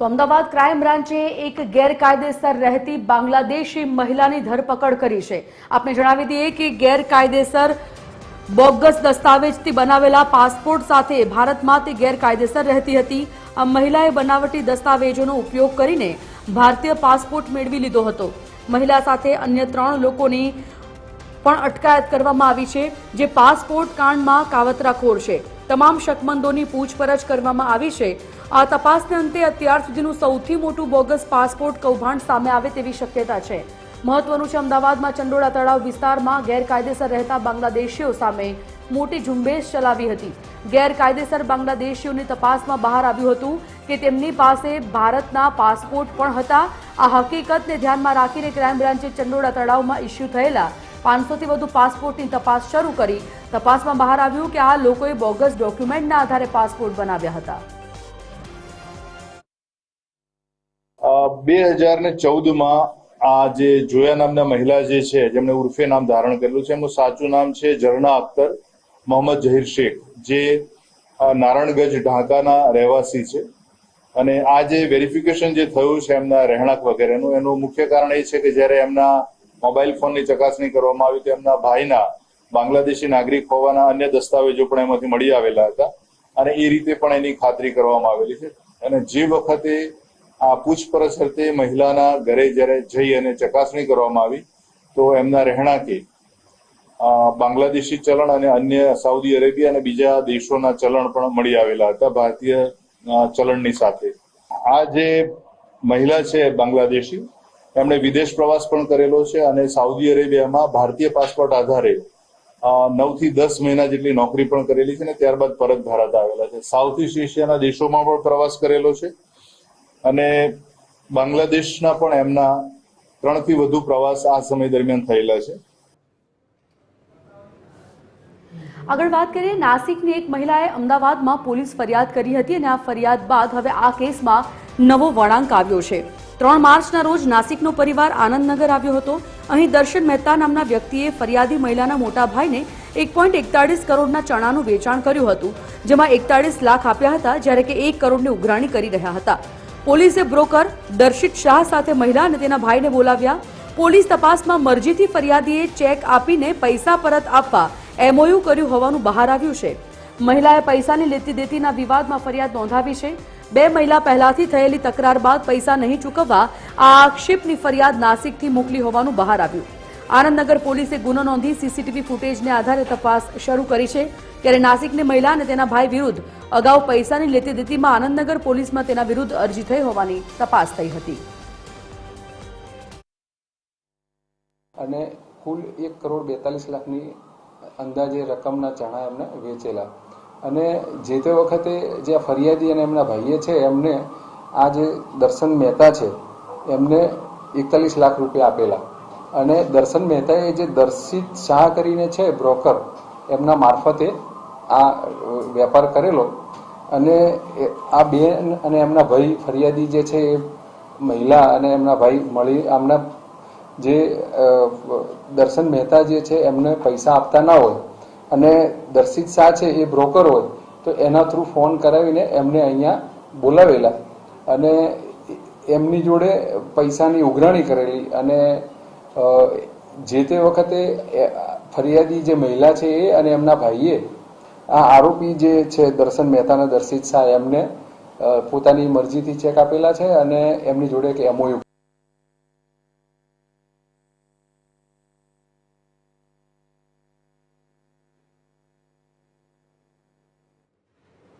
તો અમદાવાદ ક્રાઇમ બ્રાન્ચે એક ગેરકાયદેસર રહેતી બાંગ્લાદેશી મહિલાની ધરપકડ કરી છે. આપને જણાવી દઈએ કે ગેરકાયદેસર બોગસ દસ્તાવેજથી બનાવેલા પાસપોર્ટ સાથે ભારતમાં તે ગેરકાયદેસર રહેતી હતી. આ મહિલાએ બનાવટી દસ્તાવેજોનો ઉપયોગ કરીને ભારતીય પાસપોર્ટ મેળવી લીધો હતો. મહિલા સાથે અન્ય ત્રણ લોકોની પણ અટકાયત કરવામાં આવી છે, જે પાસપોર્ટ કાંડમાં કાવતરાખોર છે. તમામ શકમંદોની પૂછપરછ કરવામાં આવી છે. આ તપાસને અંતે અત્યાર સુધીનું સૌથી મોટું બોગસ પાસપોર્ટ કૌભાંડ સામે આવે તેવી શક્યતા છે. મહત્વનું છે અમદાવાદમાં ચંડોળા તળાવ વિસ્તારમાં ગેરકાયદેસર રહેતા બાંગ્લાદેશીઓ સામે મોટી ઝુંબેશ ચલાવી હતી. ગેરકાયદેસર બાંગ્લાદેશીઓની તપાસમાં બહાર આવ્યું હતું કે તેમની પાસે ભારતના પાસપોર્ટ પણ હતા. આ હકીકતને ધ્યાનમાં રાખીને ક્રાઇમ બ્રાન્ચે ચંડોળા તળાવમાં ઇસ્યુ થયેલા પાંચસોથી વધુ પાસપોર્ટની તપાસ શરૂ કરી. તપાસમાં બહાર આવ્યું કે આ લોકોએ બોગસ ડોક્યુમેન્ટના આધારે પાસપોર્ટ બનાવ્યા હતા. બે હજાર ને ચૌદમાં આ જે જોયા નામના મહિલા જે છે, જેમણે ઉર્ફે નામ ધારણ કરેલું છે, એમનું સાચું નામ છે ઝરણા અખ્તર મોહમ્મદ જહીર શેખ, જે નારણગંજ ઢાકાના રહેવાસી છે. અને આ જે વેરિફિકેશન જે થયું છે એમના રહેણાંક વગેરેનું, એનું મુખ્ય કારણ એ છે કે જ્યારે એમના મોબાઈલ ફોનની ચકાસણી કરવામાં આવી તો એમના ભાઈના બાંગ્લાદેશી નાગરિક હોવાના અન્ય દસ્તાવેજો પણ એમાંથી મળી આવેલા હતા અને એ રીતે પણ એની ખાતરી કરવામાં આવેલી છે. અને જે વખતે આ પૂછપરછ અર્થે મહિલાના ઘરે જ્યારે જઈ અને ચકાસણી કરવામાં આવી, તો એમના રહેણાંકે બાંગ્લાદેશી ચલણ અને અન્ય સાઉદી અરેબિયા અને બીજા દેશોના ચલણ પણ મળી આવેલા હતા, ભારતીય ચલણની સાથે. આ જે મહિલા છે બાંગ્લાદેશી, એમણે વિદેશ પ્રવાસ પણ કરેલો છે અને સાઉદી અરેબિયામાં ભારતીય પાસપોર્ટ આધારે નવથી દસ મહિના જેટલી નોકરી પણ કરેલી છે ને ત્યારબાદ પરત ભારત આવેલા છે. સાઉથ ઇસ્ટ એશિયાના દેશોમાં પણ પ્રવાસ કરેલો છે. અને બાંગ્લાદેશના પણ એમના ત્રણથી વધુ પ્રવાસ આ સમય દરમિયાન થયેલા છે. આગળ વાત કરીએ, નાસિકની એક મહિલાએ અમદાવાદમાં પોલીસ ફરિયાદ કરી હતી અને આ ફરિયાદ બાદ હવે આ કેસમાં નવો વળાંક આવ્યો છે. ત્રણ માર્ચના રોજ નાસિકનો પરિવાર આનંદનગર આવ્યો હતો. અહીં દર્શન મહેતા નામના વ્યક્તિએ ફરિયાદી મહિલાના મોટા ભાઈને એક પોઈન્ટ એકતાળીસ કરોડના ચણાનું વેચાણ કર્યું હતું, જેમાં એકતાળીસ લાખ આપ્યા હતા, જ્યારે કે એક કરોડની ઉઘરાણી કરી રહ્યા હતા. પોલીસે બ્રોકર દર્શિત શાહ સાથે મહિલા અને તેના ભાઈને બોલાવ્યા. પોલીસ તપાસમાં મરજીથી ફરિયાદીએ ચેક આપીને પૈસા પરત આપવા એમઓયુ કર્યું હોવાનું બહાર આવ્યું છે. મહિલાએ પૈસાની લેતી દેતીના વિવાદમાં ફરિયાદ નોંધાવી છે. બે મહિલા પહેલાથી થયેલી તકરાર બાદ પૈસા નહીં ચૂકવવા આ આક્ષેપની ફરિયાદ નાસિકથી મોકલી હોવાનું બહાર આવ્યું. આનંદનગર પોલીસે ગુનો નોંધી સીસીટીવી ફૂટેજને આધારે તપાસ શરૂ કરી છે. ત્યારે નાસિકની મહિલા અને તેના ભાઈ વિરુદ્ધ અગાઉ પૈસાની લેતી દેતીમાં આનંદનગર પોલીસમાં તેના વિરુદ્ધ અરજી થઈ હોવાની તપાસ થઈ હતી. અને કુલ એક કરોડ બેતાલીસ લાખની અંદાજે રકમના ચણા એમને વેચેલા. અને જે તે વખતે જે ફરિયાદી અને એમના ભાઈએ છે, એમને આ જે દર્શન મહેતા છે, એમને એકતાલીસ લાખ રૂપિયા આપેલા. અને દર્શન મહેતાએ જે દર્શિત શાહ કરીને છે બ્રોકર એમના મારફતે આ વેપાર કરેલો. અને આ બેન અને એમના ભાઈ ફરિયાદી જે છે, એ મહિલા અને એમના ભાઈ મળી, આમના જે દર્શન મહેતા જે છે, એમને પૈસા આપતા ના હોય અને દર્શિત શાહ છે, એ બ્રોકર હોય, તો એના થ્રુ ફોન કરાવીને એમને અહીંયા બોલાવેલા. અને એમની જોડે પૈસાની ઉઘરાણી કરેલી અને જે તે વખતે ફરિયાદી જે મહિલા છે એ અને એમના ભાઈએ, આ આરોપી જે છે દર્શન મહેતાના દર્શિત શાહ, એમને પોતાની મરજીથી ચેક આપેલા છે અને એમની જોડે એક એમઓયુ